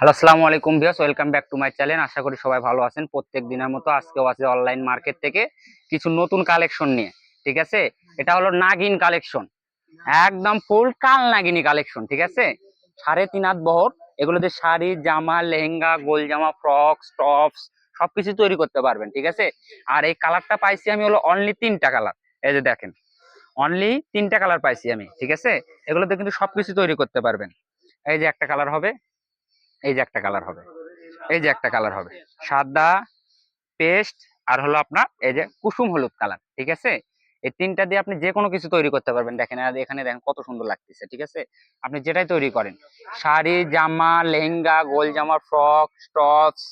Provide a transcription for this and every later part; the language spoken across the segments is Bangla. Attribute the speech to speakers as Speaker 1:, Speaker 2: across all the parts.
Speaker 1: হ্যালো আসসালামু আলাইকুম viewers welcome back to my channel আশা করি সবাই ভালো আছেন। প্রত্যেক দিনের মতো আজকেও আছে অনলাইন মার্কেট থেকে কিছু নতুন কালেকশন নিয়ে, ঠিক আছে? এটা হলো নাগিন কালেকশন একদম ফুল কাল নাগিনী কালেকশন ঠিক আছে? সাড়ে তিন হাত বহর। এগুলোতে শাড়ি, জামা, লেহেঙ্গা, গোল জামা ফ্রকস টপস সবকিছু তৈরি করতে পারবেন, ঠিক আছে? আর এই কালারটা পাইছি আমি হলো অনলি তিনটা কালার এই যে দেখেন অনলি তিনটা কালার পাইছি আমি, ঠিক আছে? এগুলোতে কিন্তু সবকিছু তৈরি করতে পারবেন। এই যে একটা কালার হবে। এই যে একটা কালার হবে। এই যে একটা কালার হবে। সাদা পেস্ট আর হলো আপনার এই যে কুসুম হলুদ কালার ঠিক আছে? এই তিনটা দিয়ে আপনি যে কোনো কিছু তৈরি করতে পারবেন। দেখেন, আর এখানে দেখেন কত সুন্দর লাগতেছে, ঠিক আছে? আপনি যেটাই তৈরি করেন, শাড়ি, জামা, লেহেঙ্গা, গোল জামা, ফ্রক, টপস,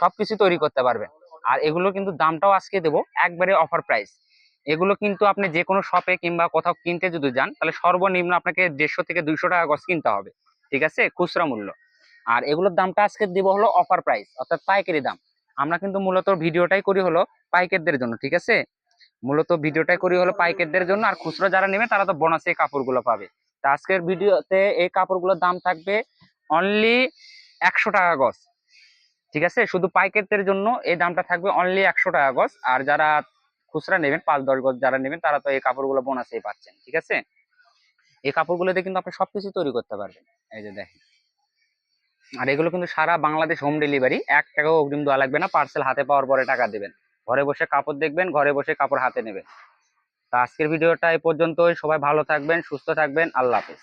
Speaker 1: সবকিছু তৈরি করতে পারবেন। আর এগুলো কিন্তু দামটাও আজকে দেবো একবারে অফার প্রাইস এগুলো কিন্তু আপনি যে কোনো শপে কিংবা কোথাও কিনতে যদি যান, তাহলে সর্বনিম্ন আপনাকে দেড়শো থেকে দুইশো টাকা গজ কিনতে হবে, ঠিক আছে? খুচরা মূল্য। আর এগুলোর দামটা আজকে দিব হলো অফার প্রাইস অর্থাৎ পাইকারি দাম। আমরা কিন্তু মূলত ভিডিওটাই করি হলো পাইকারদের জন্য, ঠিক আছে? মূলত ভিডিওটাই করি হলো পাইকারদের জন্য, আর খুচরো যারা নেবে তারা তো বোনাসে কাপড়গুলো পাবে। তা আজকের ভিডিওতে এই কাপড়গুলোর দাম থাকবে অনলি একশো টাকা গজ, ঠিক আছে? শুধু পাইকারদের জন্য এই দামটা থাকবে অনলি একশো টাকা গজ, আর যারা খুচরা নেবেন, পাঁচ দশ গজ যারা নেবেন, তারা তো এই কাপড়গুলো বোনাসেই পাচ্ছেন, ঠিক আছে? এই কাপড়গুলোতে কিন্তু আপনি সবকিছু তৈরি করতে পারবেন। এই যে দেখেন। আর এগুলো কিন্তু সারা বাংলাদেশ হোম ডেলিভারি এক টাকাও অগ্রিম দেওয়া লাগবে না পার্সেল হাতে পাওয়ার পরে টাকা দেবেন। ঘরে বসে কাপড় দেখবেন, ঘরে বসে কাপড় হাতে নেবেন। তা আজকের ভিডিওটা এ পর্যন্তই। সবাই ভালো থাকবেন, সুস্থ থাকবেন। আল্লাহ হাফেজ।